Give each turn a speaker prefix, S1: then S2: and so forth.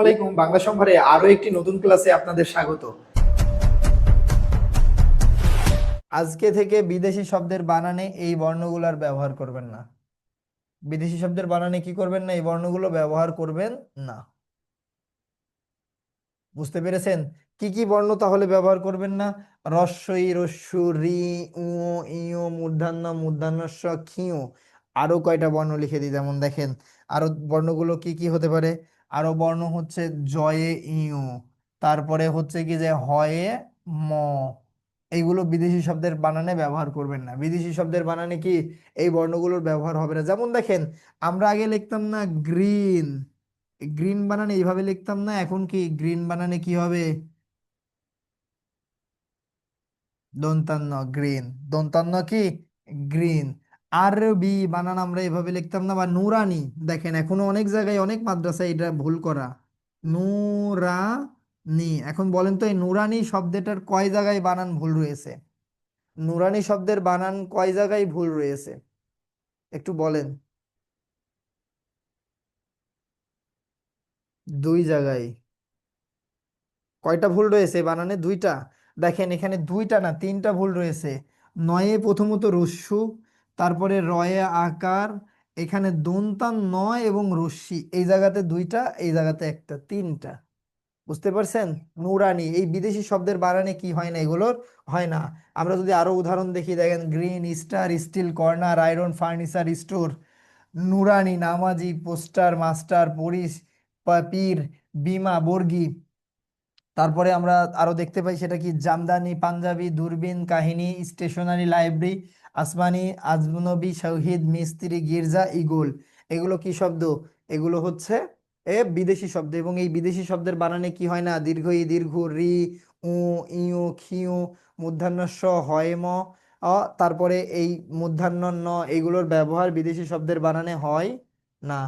S1: আলাইকুম বাংলা সম্ভারে আরও একটি নতুন ক্লাসে আপনাদের স্বাগত। আজকে থেকে বিদেশি শব্দের বানানে এই বর্ণগুলোর ব্যবহার করবেন না। বিদেশি শব্দের বানানে কি করবেন না, এই বর্ণগুলো ব্যবহার করবেন না। বুঝতে পেরেছেন? কি কি বর্ণ তাহলে ব্যবহার করবেন না? রস্বই রস্যু, রি, উ, ইউ মূর্ধন্য মূর্ধন্য স ক্ষিউ আরও কয়টা বর্ণ লিখে দিই, যেমন দেখেন। আরও বর্ণগুলো কি কি হতে পারে? আরও বর্ণ হচ্ছে জয়ে ইউ। তারপরে হচ্ছে কি যে হয়ে ম। এইগুলো বিদেশি শব্দের বানানে ব্যবহার করবেন না। বিদেশি শব্দের বানানে কি এই বর্ণগুলোর ব্যবহার হবে না? যেমন দেখেন, আমরা আগে লিখতাম না গ্রিন। গ্রিন বানানে এইভাবে লিখতাম না, এখন কি গ্রিন বানানে কি হবে? দন্তান্ন, গ্রিন। দন্তান্ন কি? গ্রিন। আরবি বানান আমরা এভাবে লিখতাম না, বা নুরানি। দেখেন, এখনও অনেক জায়গায় অনেক মাদ্রাসায় এটা ভুল করা। নুরানি, এখন বলেন তো এই নুরানি শব্দটার কয় জায়গায় বানান ভুল রয়েছে? নুরানি শব্দের বানান কয় জায়গায় ভুল রয়েছে? একটু বলেন। দুই জায়গায়। কয়টা ভুল রয়েছে বানানে? দুইটা। দেখেন, এখানে দুইটা না, তিনটা ভুল রয়েছে। নয়ে প্রথমত রস্যু তারপরে রয়ে আকার, এখানে দন্তান নয় এবং রশ্মি। এই জায়গাতে দুইটা, এই জায়গাতে একটা, তিনটা। বুঝতে পারছেন? নুরানি, এই বিদেশি শব্দের বানানে কি হয় না? এগুলোর হয় না। আমরা যদি আরও উদাহরণ দেখি, দেখেন green, star, steel, corner, iron, furniture, store. নুরানি, নামাজি, পোস্টার, মাস্টার, পরিস পীর, বিমা, বর্গি। তারপরে আমরা আরও দেখতে পাই, সেটা কি? জামদানি, পাঞ্জাবি, দূরবীন, কাহিনী, স্টেশনারি, লাইব্রেরি আসমানি, আজনবী শহীদ মিস্ত্রি, গির্জা ইগল এগুলো কি শব্দ? এগুলো হচ্ছে এ বিদেশি শব্দ এবং এই বিদেশি শব্দের বানানে কি হয় না? দীর্ঘ ই দীর্ঘ, রি, উ, ইউ, খিউ মূর্ধন্য স হয়, ম তারপরে এই মূর্ধন্য ন, এগুলোর ব্যবহার বিদেশি শব্দের বানানে হয় না।